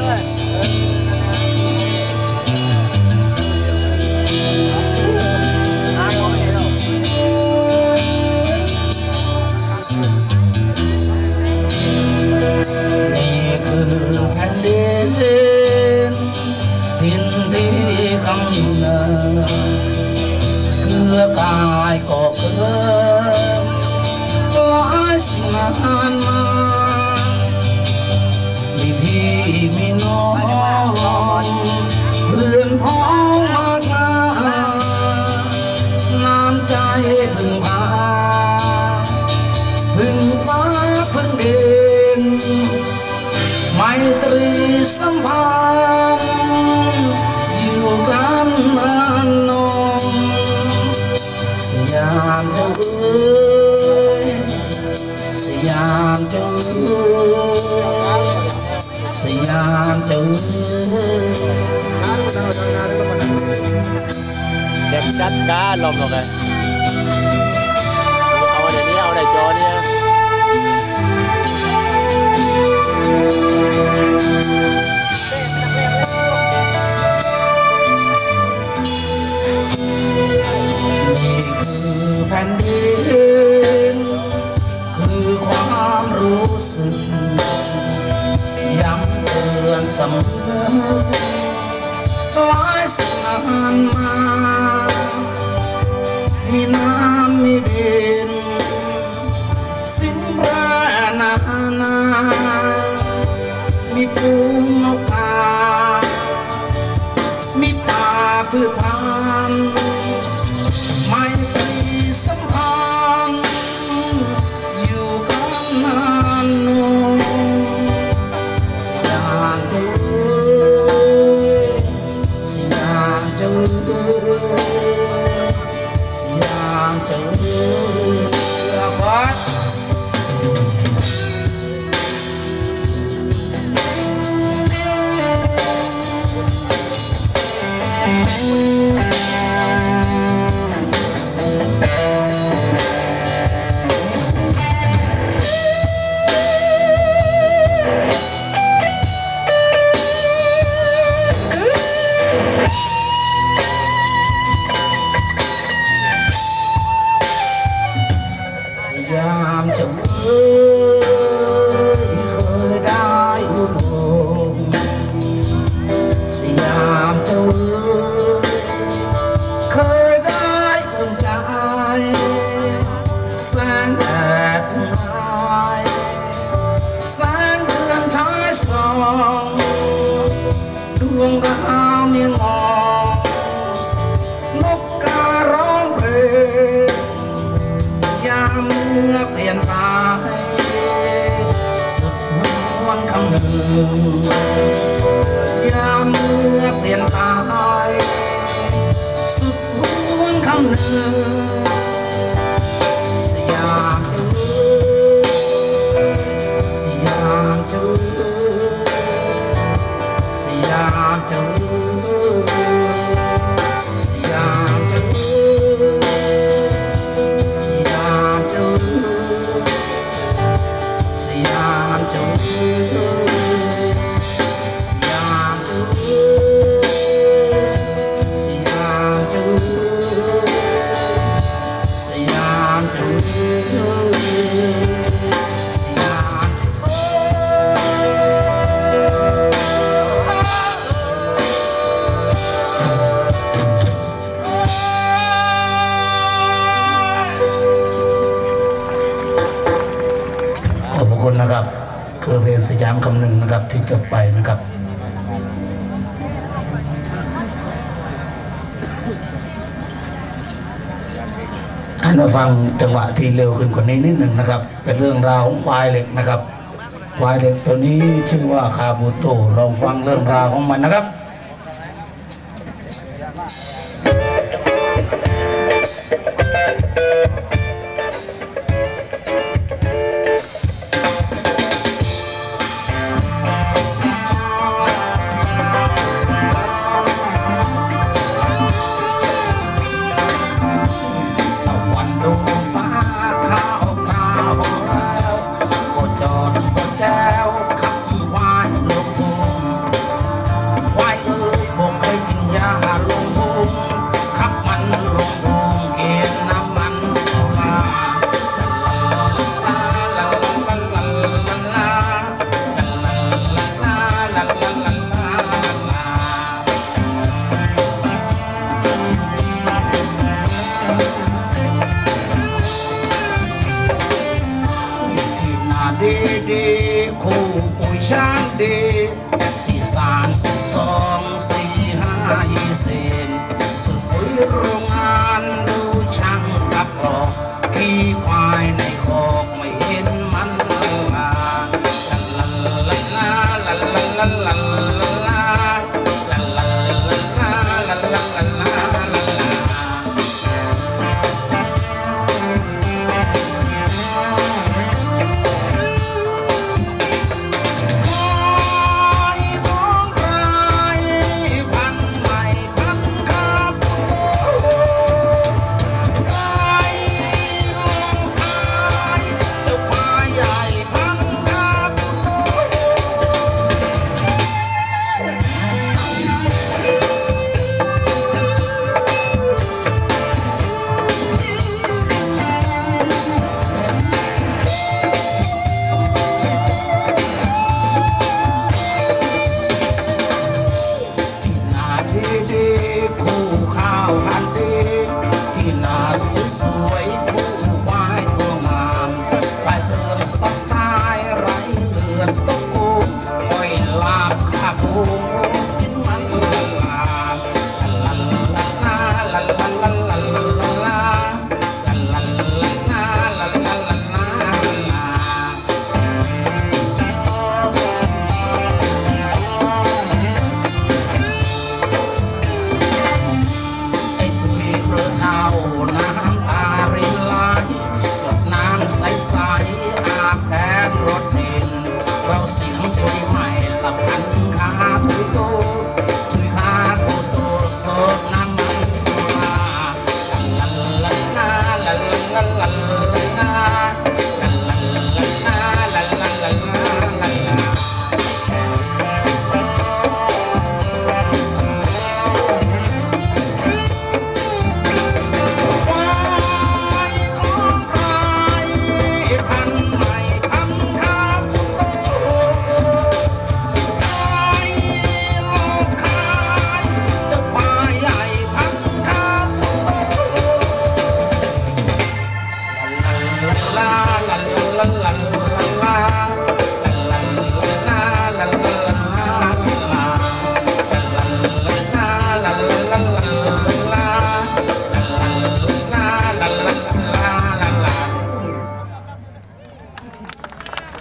Island. love, love it. กเรียนไปสุดม้วนคำหนึ่งยามเมื่อเปลี่ยนไปสุดม้วนคำหนึ่ง ที่จบไปนะครับ ให้มาฟังจังหวะที่เร็วขึ้นกว่านี้นิดหนึ่งนะครับ เป็นเรื่องราวของควายเหล็กนะครับควายเหล็กตัวนี้ชื่อว่าคาบูโตลองฟังเรื่องราวของมันนะครับ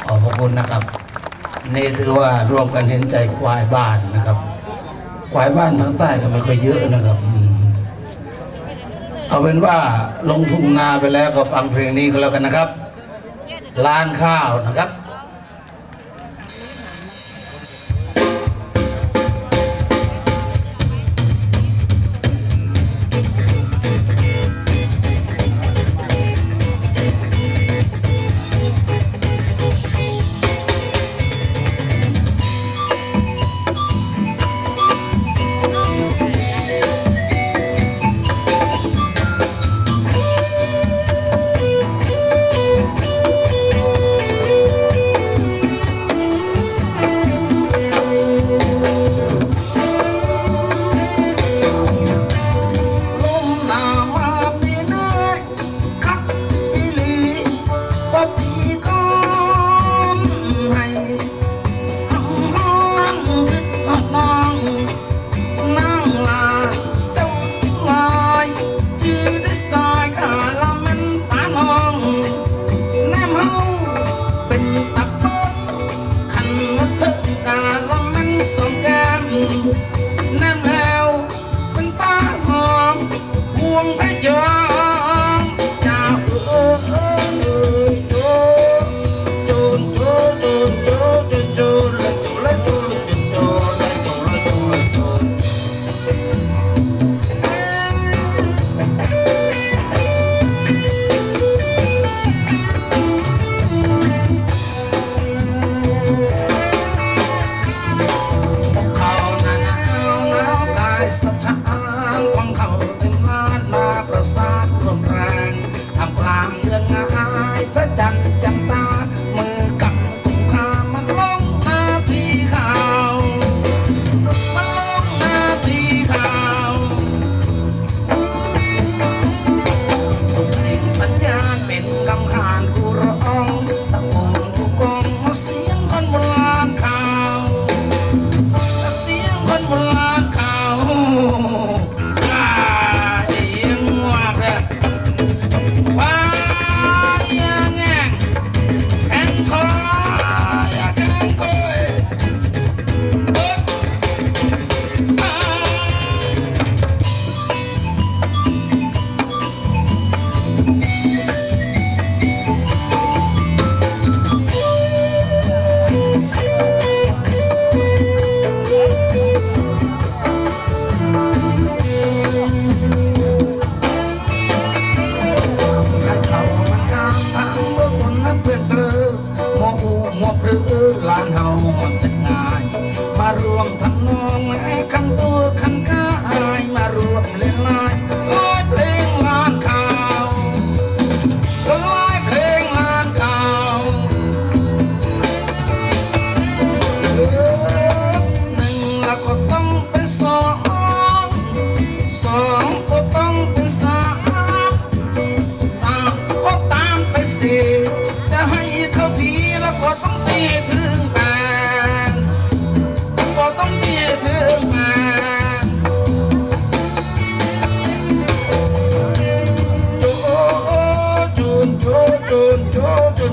ขอบคุณนะครับ นี่ถือว่าร่วมกันเห็นใจควายบ้านนะครับ ควายบ้านทางใต้ก็ไม่ค่อยเยอะนะครับ เอาเป็นว่าลงทุ่งนาไปแล้วก็ฟังเพลงนี้ก็แล้วกันนะครับ ล้านข้าวนะครับ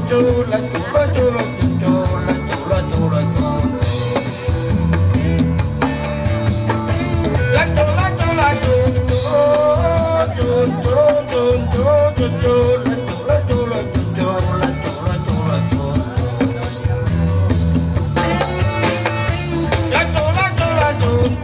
chula, chupa chula, chula, chula, chula, chula. La chula, chula, chula, chula, chula, chula, chula, chula. Don't